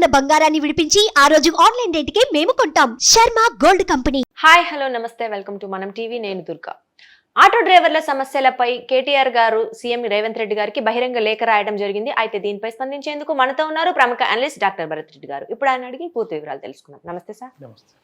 ఉన్న బంగారాన్ని విడిపించి ఆ రోజు ఆన్లైన్ రేటుకే మేము కొంటాం. Sharma gold company. Hi hello నమస్తే. Welcome to Manam TV. నేను దుర్గా. ఆటో డ్రైవర్ల సమస్యలపై కేటీఆర్ గారు సీఎం రేవంత్ రెడ్డి గారికి బహిరంగ లేఖ రాయడం జరిగింది. అయితే దీనిపై స్పందించేందుకు మనతో ఉన్నారు ప్రముఖ అనలిస్ట్ డాక్టర్ భరత్ రెడ్డి గారు. ఇప్పుడు ఆయన అడిగి పూర్తి వివరాలు తెలుసుకుందాం. నమస్తే సార్. నమస్తే.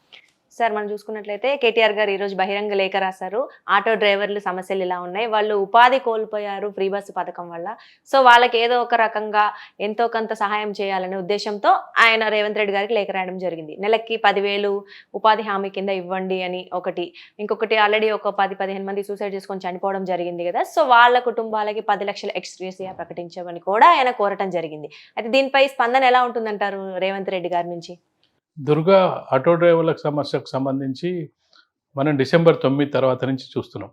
సార్ మనం చూసుకున్నట్లయితే కేటీఆర్ గారు ఈరోజు బహిరంగ లేఖ రాశారు. ఆటో డ్రైవర్లు సమస్యలు ఇలా ఉన్నాయి. వాళ్ళు ఉపాధి కోల్పోయారు ఫ్రీ బస్సు పథకం వల్ల. సో వాళ్ళకి ఏదో ఒక రకంగా ఎంతో కొంత సహాయం చేయాలనే ఉద్దేశంతో ఆయన రేవంత్ రెడ్డి గారికి లేఖ రాయడం జరిగింది. నెలకి పదివేలు ఉపాధి హామీ కింద ఇవ్వండి అని ఒకటి. ఇంకొకటి ఆల్రెడీ ఒక పది పదిహేను మంది సూసైడ్ చేసుకొని చనిపోవడం జరిగింది కదా. సో వాళ్ళ కుటుంబాలకి పది లక్షల ఎక్స్ట్రీసియా ప్రకటించమని కూడా ఆయన కోరటం జరిగింది. అయితే దీనిపై స్పందన ఎలా ఉంటుందంటారు రేవంత్ రెడ్డి గారి నుంచి? దుర్గా ఆటో డ్రైవర్లకు సమస్యకు సంబంధించి మనం డిసెంబర్ తొమ్మిది తర్వాత నుంచి చూస్తున్నాం.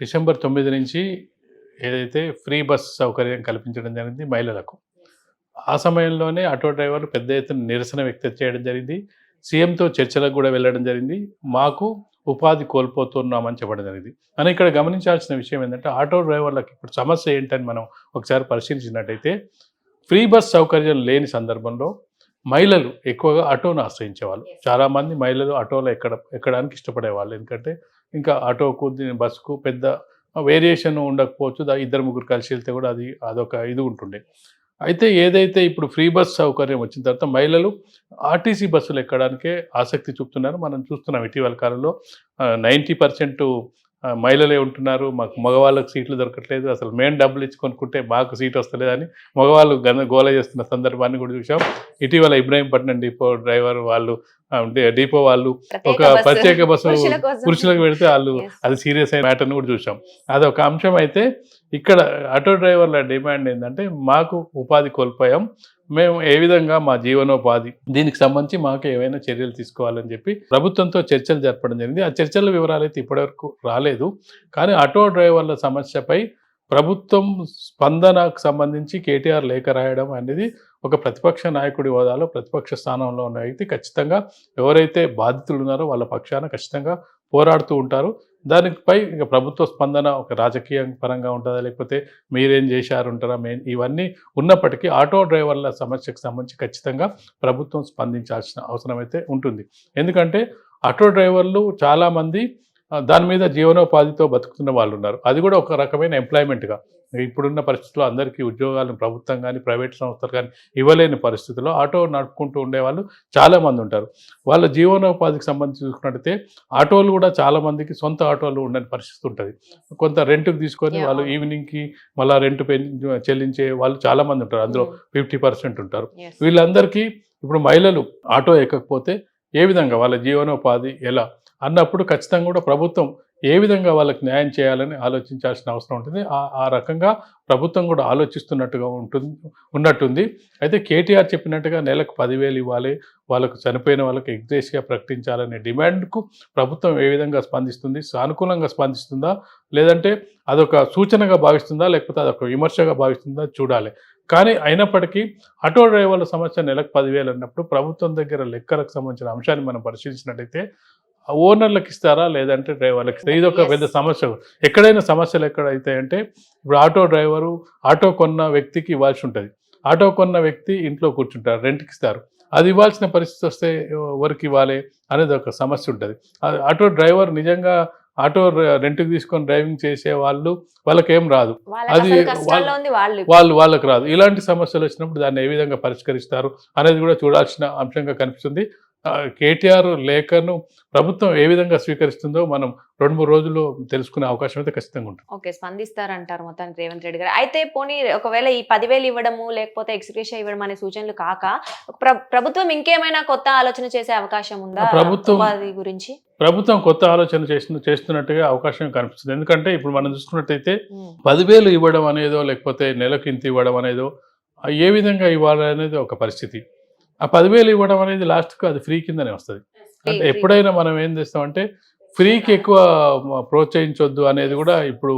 డిసెంబర్ తొమ్మిది నుంచి ఏదైతే ఫ్రీ బస్ సౌకర్యం కల్పించడం జరిగింది మహిళలకు. ఆ సమయంలోనే ఆటో డ్రైవర్లు పెద్ద ఎత్తున నిరసన వ్యక్తం చేయడం జరిగింది. సీఎంతో చర్చలకు కూడా వెళ్ళడం జరిగింది. మాకు ఉపాధి కోల్పోతున్నామని చెప్పడం జరిగింది. మనం ఇక్కడ గమనించాల్సిన విషయం ఏంటంటే ఆటో డ్రైవర్లకు ఇప్పుడు సమస్య ఏంటని మనం ఒకసారి పరిశీలించినట్టయితే ఫ్రీ బస్ సౌకర్యం లేని సందర్భంలో మహిళలు ఎక్కువగా ఆటోను ఆశ్రయించేవాళ్ళు. చాలామంది మహిళలు ఆటోలో ఎక్కడ ఎక్కడానికి ఇష్టపడేవాళ్ళు. ఎందుకంటే ఇంకా ఆటోకు దీని బస్సుకు పెద్ద వేరియేషన్ ఉండకపోవచ్చు. ఇద్దరు ముగ్గురు కలిసి వెళ్తే కూడా అది అదొక ఇది ఉంటుండే. అయితే ఏదైతే ఇప్పుడు ఫ్రీ బస్ సౌకర్యం వచ్చిన తర్వాత మహిళలు ఆర్టీసీ బస్సులు ఎక్కడానికే ఆసక్తి చూపుతున్నారు. మనం చూస్తున్నాం ఇటీవల కాలంలో నైంటీ పర్సెంట్ మహిళలే ఉంటున్నారు మాకు మగవాళ్ళకి సీట్లు దొరకట్లేదు అసలు మేము డబ్బులు ఇచ్చి కొనుక్కుంటే మాకు సీట్ వస్తలేదని మగవాళ్ళు గన గోల చేస్తున్న సందర్భాన్ని కూడా చూసాం ఇటీవల ఇబ్రాహీంపట్నం డిపో డ్రైవర్ వాళ్ళు డిపో వాళ్ళు ఒక ప్రత్యేక బస్సు. పురుషులకు పెడితే వాళ్ళు. అది సీరియస్ అయిన మ్యాటర్ని కూడా చూసాం అదొక అంశం అయితే ఇక్కడ ఆటో డ్రైవర్ల డిమాండ్ ఏంటంటే మాకు ఉపాధి కోల్పోయాం మేము ఏ విధంగా మా జీవనోపాధి దీనికి సంబంధించి మాకు ఏవైనా చర్యలు తీసుకోవాలని చెప్పి ప్రభుత్వంతో చర్చలు జరపడం జరిగింది. ఆ చర్చల వివరాలు అయితే ఇప్పటివరకు రాలేదు. కానీ ఆటో డ్రైవర్ల సమస్యపై ప్రభుత్వం స్పందనకు సంబంధించి కేటీఆర్ లేఖ రాయడం అనేది ఒక ప్రతిపక్ష నాయకుడి హోదాలో ప్రతిపక్ష స్థానంలో ఉన్న వ్యక్తి ఖచ్చితంగా ఎవరైతే బాధితులు ఉన్నారో వాళ్ళ పక్షాన ఖచ్చితంగా పోరాడుతూ ఉంటారు. దానిపై ఇక ప్రభుత్వ స్పందన ఒక రాజకీయ పరంగా ఉంటుందా? లేకపోతే మీరేం చేశారు ఉంటారా మే ఇవన్నీ ఉన్నప్పటికీ ఆటో డ్రైవర్ల సమస్యకు సంబంధించి ఖచ్చితంగా ప్రభుత్వం స్పందించాల్సిన అవసరం అయితే ఉంటుంది. ఎందుకంటే ఆటో డ్రైవర్లు చాలామంది దాని మీద జీవనోపాధితో బతుకుతున్న వాళ్ళు ఉన్నారు అది కూడా ఒక రకమైన ఎంప్లాయ్మెంట్గా ఇప్పుడున్న పరిస్థితుల్లో అందరికీ ఉద్యోగాలను ప్రభుత్వం కానీ ప్రైవేట్ సంస్థలు కానీ ఇవ్వలేని పరిస్థితుల్లో ఆటో నడుపుకుంటూ ఉండేవాళ్ళు చాలామంది ఉంటారు. వాళ్ళ జీవనోపాధికి సంబంధించి చూసుకున్నట్టయితే ఆటోలు కూడా చాలా మందికి సొంత ఆటోలు ఉండని పరిస్థితి ఉంటుంది. కొంత రెంట్కి తీసుకొని. వాళ్ళు ఈవినింగ్కి మళ్ళీ రెంట్ చెల్లించే వాళ్ళు చాలామంది ఉంటారు. అందులో Mm. ఫిఫ్టీ పర్సెంట్ ఉంటారు. వీళ్ళందరికీ ఇప్పుడు మహిళలు ఆటో ఎక్కకపోతే ఏ విధంగా వాళ్ళ జీవనోపాధి ఎలా? అన్నప్పుడు ఖచ్చితంగా కూడా ప్రభుత్వం ఏ విధంగా వాళ్ళకి న్యాయం చేయాలని ఆలోచించాల్సిన అవసరం ఉంటుంది. ఆ ఆ రకంగా ప్రభుత్వం కూడా ఆలోచిస్తున్నట్టుగా ఉంటుంది ఉన్నట్టుంది. అయితే కేటీఆర్ చెప్పినట్టుగా నెలకు పదివేలు ఇవ్వాలి వాళ్ళకు చనిపోయిన వాళ్ళకి ఎగ్జేస్గా ప్రకటించాలనే డిమాండ్కు ప్రభుత్వం ఏ విధంగా స్పందిస్తుంది సానుకూలంగా స్పందిస్తుందా లేదంటే అదొక సూచనగా భావిస్తుందా లేకపోతే అదొక విమర్శగా భావిస్తుందా చూడాలి. కానీ అయినప్పటికీ ఆటో డ్రైవర్ల సమస్య నెలకు పదివేలు అన్నప్పుడు ప్రభుత్వం దగ్గర లెక్కలకు సంబంధించిన అంశాన్ని మనం పరిశీలించినట్టయితే ఓనర్లకు ఇస్తారా? లేదంటే డ్రైవర్లకు ఇస్తారా? ఇది ఒక. పెద్ద సమస్య. ఎక్కడైనా సమస్యలు ఎక్కడైతే అంటే ఇప్పుడు ఆటో డ్రైవరు ఆటో కొన్న వ్యక్తికి ఇవ్వాల్సి ఉంటుంది. ఆటో కొన్న వ్యక్తి ఇంట్లో కూర్చుంటారు రెంట్కి ఇస్తారు. అది ఇవ్వాల్సిన పరిస్థితి వస్తే ఎవరికి ఇవ్వాలి అనేది ఒక సమస్య ఉంటుంది. ఆటో డ్రైవర్ నిజంగా ఆటో రెంట్కి తీసుకొని డ్రైవింగ్ చేసే వాళ్ళు వాళ్ళకేం రాదు. వాళ్ళకి అది వాళ్ళ- వాళ్ళకి రాదు. ఇలాంటి సమస్యలు వచ్చినప్పుడు దాన్ని ఏ విధంగా పరిష్కరిస్తారు అనేది కూడా చూడాల్సిన అంశంగా కనిపిస్తుంది. కేటీఆర్ లేఖను ప్రభుత్వం ఏ విధంగా స్వీకరిస్తుందో మనం రెండు మూడు రోజుల్లో తెలుసుకునే అవకాశం అయితే ఖచ్చితంగా ఉంటుంది. ఓకే స్పందిస్తారంటారు మొత్తానికి రేవంత్ రెడ్డి గారు. అయితే పోనీ ఒకవేళ ఈ పదివేలు ఇవ్వడము లేకపోతే ఎక్స్గ్రేషియా ఇవ్వడం అనే సూచనలు కాక ప్ర- ప్రభుత్వం ఇంకేమైనా కొత్త ఆలోచన చేసే అవకాశం ఉందా? ప్రభుత్వం- గురించి? ప్రభుత్వం కొత్త ఆలోచన చేసిన చేస్తున్నట్టుగా అవకాశం కనిపిస్తుంది. ఎందుకంటే ఇప్పుడు మనం చూసుకున్నట్టయితే. పదివేలు ఇవ్వడం అనేదో లేకపోతే నెలకు ఇంత ఇవ్వడం అనేదో ఏ విధంగా ఇవ్వాలి అనేది ఒక పరిస్థితి. ఆ పదివేలు ఇవ్వడం అనేది లాస్ట్కు అది ఫ్రీ కిందనే వస్తుంది. అంటే ఎప్పుడైనా మనం ఏం చేస్తామంటే ఫ్రీకి ఎక్కువ ప్రోత్సహించొద్దు అనేది కూడా ఇప్పుడు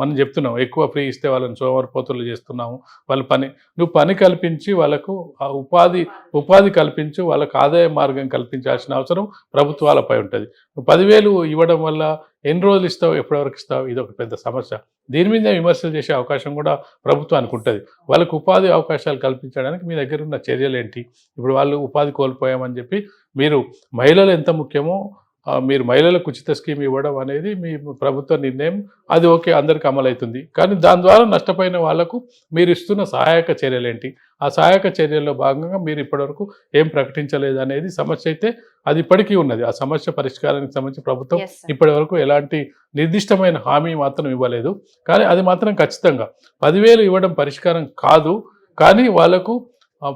మనం చెప్తున్నాం. ఎక్కువ ఫ్రీ ఇస్తే వాళ్ళని సోమరిపోతులు చేస్తున్నాము. వాళ్ళ పని నువ్వు పని కల్పించి వాళ్ళకు ఉపాధి ఉపాధి కల్పించు వాళ్ళకు ఆదాయ మార్గం కల్పించాల్సిన అవసరం ప్రభుత్వాలపై ఉంటుంది. నువ్వు పదివేలు ఇవ్వడం వల్ల ఎన్ని రోజులు ఇస్తావు ఎప్పటివరకు ఇస్తావు ఇది ఒక పెద్ద సమస్య. దీని మీద విమర్శలు చేసే అవకాశం కూడా ప్రభుత్వానికి ఉంటుంది. వాళ్ళకు ఉపాధి అవకాశాలు కల్పించడానికి మీ దగ్గర ఉన్న చర్యలు ఏంటి ఇప్పుడు వాళ్ళు ఉపాధి కోల్పోయామని చెప్పి మీరు మహిళలు ఎంత ముఖ్యమో మీరు మహిళలకు ఉచిత స్కీమ్ ఇవ్వడం అనేది మీ ప్రభుత్వ నిర్ణయం. అది ఓకే అందరికి అమలవుతుంది. కానీ దాని ద్వారా నష్టపోయిన వాళ్ళకు మీరు ఇస్తున్న సహాయక చర్యలు ఏంటి? ఆ సహాయక చర్యల్లో భాగంగా మీరు ఇప్పటివరకు ఏం ప్రకటించలేదు అనేది సమస్య అయితే అది ఇప్పటికీ ఉన్నది. ఆ సమస్య పరిష్కారానికి సంబంధించి ప్రభుత్వం Yes, sir. ఇప్పటి వరకు ఎలాంటి నిర్దిష్టమైన హామీ మాత్రం ఇవ్వలేదు. కానీ అది మాత్రం ఖచ్చితంగా పదివేలు ఇవ్వడం పరిష్కారం కాదు. కానీ వాళ్ళకు ఆ,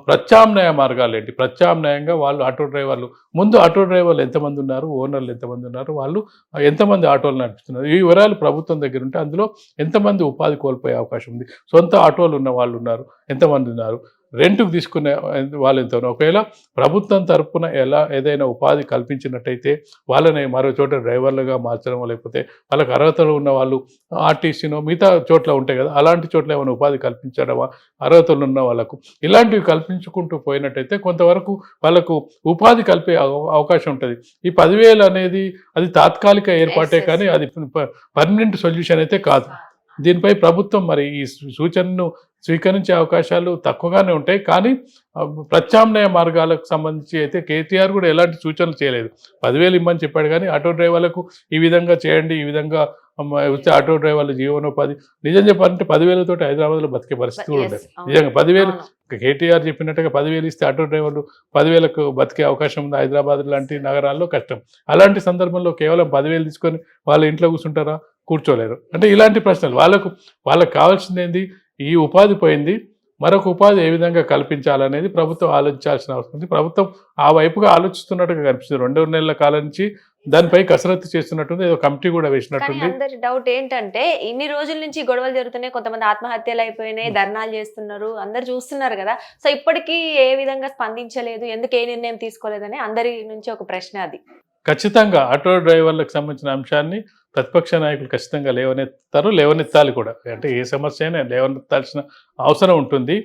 ప్రత్యామ్నాయ మార్గాలు ఏంటి? ప్రత్యామ్నాయంగా వాళ్ళు ఆటో డ్రైవర్లు. ముందు ఆటో డ్రైవర్లు ఎంతమంది ఉన్నారు? ఓనర్లు ఎంతమంది ఉన్నారు? వాళ్ళు ఎంతమంది ఆటోలు నడుపుతున్నారు ఈ వివరాలు ప్రభుత్వం దగ్గర ఉంటే అందులో ఎంతమంది ఉపాధి కోల్పోయే అవకాశం ఉంది? సొంత ఆటోలు ఉన్న వాళ్ళు ఉన్నారు? ఎంతమంది ఉన్నారు? రెంట్కు తీసుకునే వాళ్ళు ఎంత ఒకవేళ ప్రభుత్వం తరపున ఎలా ఏదైనా ఉపాధి కల్పించినట్టయితే వాళ్ళని మరో చోట డ్రైవర్లుగా మార్చడం లేకపోతే వాళ్ళకి అర్హతలు ఉన్న వాళ్ళు ఆర్టీసీనో మిగతా చోట్ల ఉంటాయి కదా అలాంటి చోట్ల ఏమైనా ఉపాధి కల్పించడమా? అర్హతలు ఉన్న వాళ్ళకు. ఇలాంటివి కల్పించుకుంటూ పోయినట్టయితే కొంతవరకు వాళ్ళకు ఉపాధి కల్పే అవ- అవకాశం ఉంటుంది. ఈ పదివేలు అనేది అది తాత్కాలిక ఏర్పాటే. కానీ అది పర్మనెంట్ సొల్యూషన్ అయితే కాదు. దీనిపై ప్రభుత్వం మరి ఈ సూచనను స్వీకరించే అవకాశాలు తక్కువగానే ఉంటాయి. కానీ ప్రత్యామ్నాయ మార్గాలకు సంబంధించి అయితే కేటీఆర్ కూడా ఎలాంటి సూచనలు చేయలేదు. పదివేలు ఇమ్మని చెప్పాడు కానీ ఆటో డ్రైవర్లకు ఈ విధంగా చేయండి ఈ విధంగా వస్తే ఆటో డ్రైవర్ల జీవనోపాధి. నిజం చెప్పాలంటే పదివేలతోటి హైదరాబాద్లో బతికే పరిస్థితి కూడా ఉండదు. నిజంగా పదివేలు. కేటీఆర్ చెప్పినట్టుగా పదివేలు ఇస్తే ఆటో డ్రైవర్లు పదివేలకు బతికే అవకాశం ఉంది హైదరాబాద్ లాంటి నగరాల్లో కష్టం. అలాంటి సందర్భంలో కేవలం పదివేలు తీసుకొని వాళ్ళ ఇంట్లో కూర్చుంటారా? కూర్చోలేరు. అంటే ఇలాంటి ప్రశ్నలు. వాళ్ళకు వాళ్ళకి కావాల్సింది ఏంది? ఈ ఉపాధి పోయింది. మరొక ఉపాధి ఏ విధంగా కల్పించాలనేది ప్రభుత్వం ఆలోచించాల్సిన అవసరం ఉంది. ప్రభుత్వం ఆ వైపుగా ఆలోచిస్తున్నట్టుగా కనిపిస్తుంది. రెండు నెలల కాలం నుంచి దానిపై కసరత్తు చేస్తున్నట్టుంది. ఏదో కమిటీ కూడా వేసినట్టుంది. అందరి డౌట్ ఏంటంటే ఇన్ని రోజుల నుంచి గొడవలు జరుగుతున్నాయి. కొంతమంది ఆత్మహత్యలు అయిపోయినాయి ధర్నాలు చేస్తున్నారు. అందరు చూస్తున్నారు కదా. సో ఇప్పటికీ ఏ విధంగా స్పందించలేదు ఎందుకు ఏ నిర్ణయం తీసుకోలేదని అందరి నుంచి ఒక ప్రశ్న అది. ఖచ్చితంగా ఆటో డ్రైవర్లకు సంబంధించిన అంశాన్ని ప్రతిపక్ష నాయకులు ఖచ్చితంగా లేవనెత్తారు లేవనెత్తాలి కూడా. అంటే ఏ సమస్య అయినా లేవనెత్తాల్సిన అవసరం ఉంటుంది.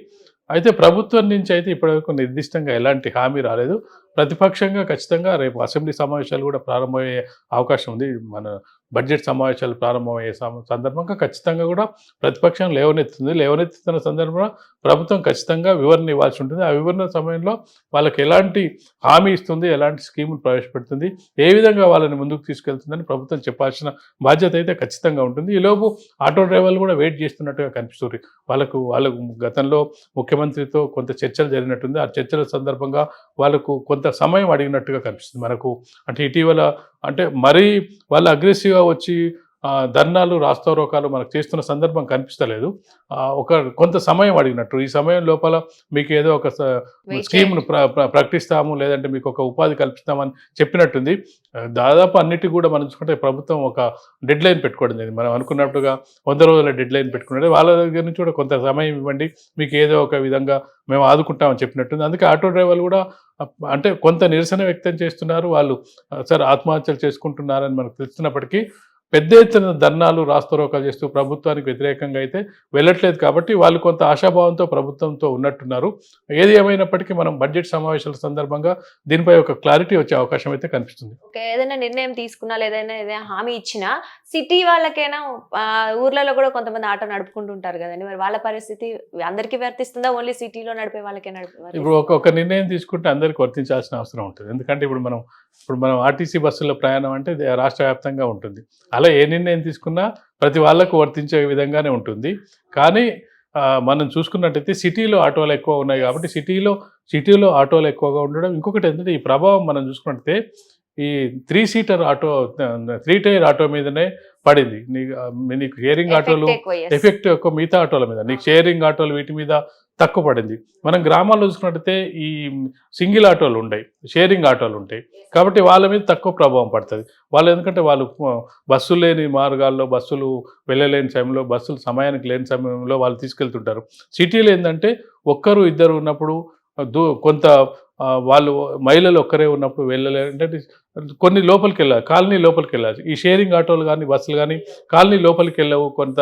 అయితే ప్రభుత్వం నుంచి అయితే ఇప్పటివరకు నిర్దిష్టంగా ఎలాంటి హామీ రాలేదు. ప్రతిపక్షంగా ఖచ్చితంగా రేపు అసెంబ్లీ సమావేశాలు కూడా ప్రారంభమయ్యే అవకాశం ఉంది. మన బడ్జెట్ సమావేశాలు ప్రారంభమయ్యే సందర్భంగా ఖచ్చితంగా కూడా ప్రతిపక్షం లేవనెత్తుంది. లేవనెత్తుతున్న సందర్భంలో ప్రభుత్వం ఖచ్చితంగా వివరణ ఇవ్వాల్సి ఉంటుంది. ఆ వివరణ సమయంలో వాళ్ళకి ఎలాంటి హామీ ఇస్తుంది ఎలాంటి స్కీములు ప్రవేశపెడుతుంది ఏ విధంగా వాళ్ళని ముందుకు తీసుకెళ్తుందని ప్రభుత్వం చెప్పాల్సిన బాధ్యత అయితే ఖచ్చితంగా ఉంటుంది. ఈలోపు ఆటో డ్రైవర్లు కూడా వెయిట్ చేస్తున్నట్టుగా కనిపిస్తుంది. వాళ్ళకు వాళ్ళకు గతంలో ముఖ్యమంత్రితో కొంత చర్చలు జరిగినట్టుంది. ఆ చర్చల సందర్భంగా వాళ్ళకు కొంత సమయం అడిగినట్టుగా కనిపిస్తుంది మనకు. అంటే ఇటీవల అంటే మరీ వాళ్ళు అగ్రెసివ్గా వచ్చి ధర్నాలు రాస్తారోకాలు మనకు చేస్తున్న సందర్భం కనిపిస్తలేదు. ఒక కొంత సమయం అడిగినట్టు. ఈ సమయం లోపల మీకు ఏదో ఒక స్కీమ్ను ప్ర ప్ర- ప్రకటిస్తాము లేదంటే మీకు ఒక ఉపాధి కల్పిస్తామని చెప్పినట్టుంది. దాదాపు అన్నిటికీ కూడా మనం చూసుకుంటే ప్రభుత్వం ఒక డెడ్ లైన్ పెట్టుకోవడం జరిగింది. మనం అనుకున్నట్టుగా వంద రోజుల డెడ్ లైన్ పెట్టుకున్నది. వాళ్ళ దగ్గర నుంచి కూడా కొంత సమయం ఇవ్వండి. మీకు ఏదో ఒక విధంగా మేము ఆదుకుంటామని చెప్పినట్టుంది. అందుకే ఆటో డ్రైవర్లు కూడా అంటే కొంత నిరసన వ్యక్తం చేస్తున్నారు. వాళ్ళు సరే ఆత్మహత్యలు చేసుకుంటున్నారని మనకు తెలుస్తున్నప్పటికీ పెద్ద ఎత్తున ధర్నాలు రాస్తారోకాలు చేస్తూ ప్రభుత్వానికి వ్యతిరేకంగా అయితే వెళ్ళట్లేదు కాబట్టి వాళ్ళు కొంత ఆశాభావంతో ప్రభుత్వంతో ఉన్నట్టున్నారు. ఏది ఏమైనప్పటికీ మనం బడ్జెట్ సమావేశాల సందర్భంగా దీనిపై ఒక క్లారిటీ వచ్చే అవకాశం అయితే కనిపిస్తుంది. ఓకే ఏదైనా నిర్ణయం తీసుకున్నా లేదైనా ఏదైనా హామీ ఇచ్చినా సిటీ వాళ్ళకైనా ఊర్లలో కూడా కొంతమంది ఆటో నడుపుకుంటుంటారు కదండి. మరి వాళ్ళ పరిస్థితి అందరికీ వర్తిస్తుందా? ఓన్లీ సిటీలో నడిపే వాళ్ళకే నడిపే ఇప్పుడు ఒక నిర్ణయం తీసుకుంటే అందరికి వర్తించాల్సిన అవసరం ఉంటుంది. ఎందుకంటే ఇప్పుడు మనం ఇప్పుడు మనం ఆర్టీసీ బస్సుల్లో ప్రయాణం అంటే రాష్ట్ర వ్యాప్తంగా ఉంటుంది. అలా ఏ నిర్ణయం తీసుకున్నా ప్రతి వాళ్ళకు వర్తించే విధంగానే ఉంటుంది. కానీ మనం చూసుకున్నట్టయితే సిటీలో ఆటోలు ఎక్కువ ఉన్నాయి కాబట్టి సిటీలో సిటీలో ఆటోలు ఎక్కువగా ఉండడం. ఇంకొకటి ఏంటంటే ఈ ప్రభావం మనం చూసుకున్నట్టయితే ఈ three seater auto three tyre auto మీదనే పడింది. నీకు నీకు షేరింగ్ ఆటోలు. ఎఫెక్ట్ ఎక్కువ మిగతా ఆటోల మీద. నీకు షేరింగ్ ఆటోలు వీటి మీద తక్కువ పడింది. మనం గ్రామాల్లో చూసుకున్నట్టయితే ఈ సింగిల్ ఆటోలు ఉంటాయి షేరింగ్ ఆటోలు ఉంటాయి. కాబట్టి వాళ్ళ మీద తక్కువ ప్రభావం పడుతుంది. వాళ్ళు ఎందుకంటే వాళ్ళు బస్సులు లేని మార్గాల్లో బస్సులు వెళ్ళలేని సమయంలో బస్సులు సమయానికి లేని సమయంలో వాళ్ళు తీసుకెళ్తుంటారు. సిటీలో ఏంటంటే ఒక్కరు ఇద్దరు ఉన్నప్పుడు దూ కొంత వాళ్ళు మహిళలు ఒక్కరే ఉన్నప్పుడు వెళ్ళలేరు. అంటే కొన్ని లోపలికి వెళ్ళాలి కాలనీ లోపలికి వెళ్ళాలి. ఈ షేరింగ్ ఆటోలు కానీ బస్సులు కానీ కాలనీ లోపలికి వెళ్ళవు. కొంత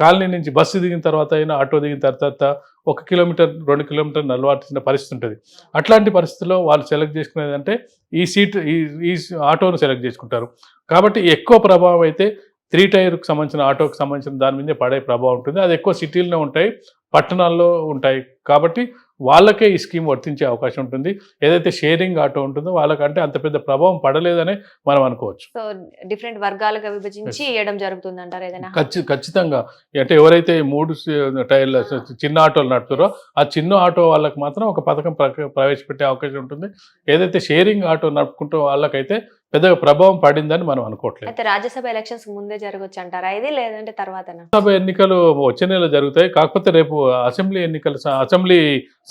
కాలనీ నుంచి బస్సు దిగిన తర్వాత అయినా ఆటో దిగిన తర్వాత ఒక కిలోమీటర్ రెండు కిలోమీటర్ నలవాల్సిన పరిస్థితి ఉంటుంది. అట్లాంటి పరిస్థితుల్లో వాళ్ళు సెలెక్ట్ చేసుకునేది అంటే ఈ సీట్ ఈ ఈ ఆటోను సెలెక్ట్ చేసుకుంటారు. కాబట్టి ఎక్కువ ప్రభావం అయితే త్రీ టైర్కి సంబంధించిన ఆటోకి సంబంధించిన దాని మీద పడే ప్రభావం ఉంటుంది. అది ఎక్కువ సిటీలోనే ఉంటాయి. పట్టణాల్లో ఉంటాయి. కాబట్టి వాళ్ళకే ఈ స్కీమ్ వర్తించే అవకాశం ఉంటుంది. ఏదైతే షేరింగ్ ఆటో ఉంటుందో వాళ్ళకంటే అంత పెద్ద ప్రభావం పడలేదనే మనం అనుకోవచ్చు. సో డిఫరెంట్ వర్గాలుగా విభజించి ఇవ్వడం జరుగుతుంది అంటారు ఏదైనా? ఖచ్చి ఖచ్చితంగా. అంటే ఎవరైతే మూడు టైర్ల చిన్న ఆటోలు నడుపుతారో ఆ చిన్న ఆటో వాళ్ళకి మాత్రం ఒక పథకం ప్ర- ప్రవేశపెట్టే అవకాశం ఉంటుంది. ఏదైతే షేరింగ్ ఆటో నడుపుకుంటూ వాళ్ళకైతే పెద్దగా ప్రభావం పడిందని మనం అనుకోవట్లేదు. అయితే రాజ్యసభ ఎలక్షన్స్ ముందే జరగచ్చు అంటారా ఇది లేదంటే తర్వాతనా? సభ ఎన్నికలు వచ్చే నెల జరుగుతాయి. కాకపోతే రేపు అసెంబ్లీ ఎన్నికలు అసెంబ్లీ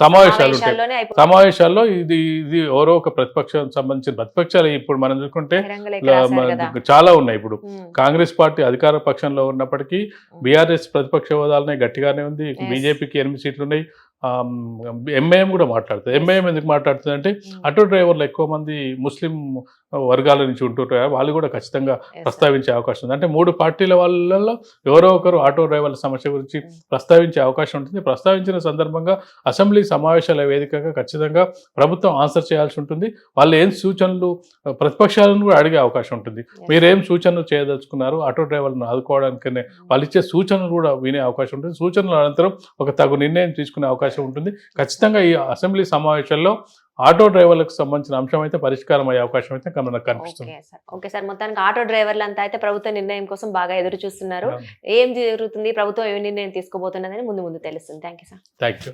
సమావేశాలు ఉంటాయి. సమావేశాల్లో ఇది ఇది ఎవరో ఒక ప్రతిపక్షం సంబంధించిన ప్రతిపక్షాలు ఇప్పుడు మనం చూసుకుంటే చాలా ఉన్నాయి ఇప్పుడు. కాంగ్రెస్ పార్టీ అధికార పక్షంలో ఉన్నప్పటికీ బీఆర్ఎస్ ప్రతిపక్ష హోదాలనే గట్టిగానే ఉంది. బీజేపీకి ఎనిమిది సీట్లు ఉన్నాయి. ఎంఐఎం కూడా మాట్లాడుతుంది. ఎంఐఎం ఎందుకు మాట్లాడుతుంది అంటే. ఆటో డ్రైవర్లు ఎక్కువ మంది ముస్లిం వర్గాల నుంచి ఉంటుంటారు వాళ్ళు కూడా ఖచ్చితంగా. ప్రస్తావించే అవకాశం ఉంది. అంటే మూడు పార్టీల వాళ్ళలో ఎవరో ఒకరు ఆటో డ్రైవర్ల సమస్య గురించి ప్రస్తావించే అవకాశం ఉంటుంది. ప్రస్తావించిన సందర్భంగా అసెంబ్లీ సమావేశాల వేదికగా ఖచ్చితంగా ప్రభుత్వం ఆన్సర్ చేయాల్సి ఉంటుంది. వాళ్ళు ఏం సూచనలు ప్రతిపక్షాలను కూడా అడిగే అవకాశం ఉంటుంది. మీరేం సూచనలు చేయదలుచుకున్నారు? ఆటో డ్రైవర్లను ఆదుకోవడానికనే వాళ్ళు ఇచ్చే సూచనలు కూడా వినే అవకాశం ఉంటుంది. సూచనల అనంతరం ఒక తగు నిర్ణయం తీసుకునే అవకాశం ఉంటుంది. ఖచ్చితంగా ఈ అసెంబ్లీ సమావేశాల్లో ఆటో డ్రైవర్లకు సంబంధించిన అంశం అయితే పరిష్కారం అయ్యే అవకాశం అయితే మనకు కనిపిస్తుంది. Okay sir. Okay sir. మొత్తానికి ఆటో డ్రైవర్లు అంతా అయితే ప్రభుత్వ నిర్ణయం కోసం బాగా ఎదురు చూస్తున్నారు. ఏం జరుగుతుంది? ప్రభుత్వం ఏ నిర్ణయం తీసుకోబోతున్నదని ముందు ముందు తెలుస్తుంది. Thank you sir. Thank you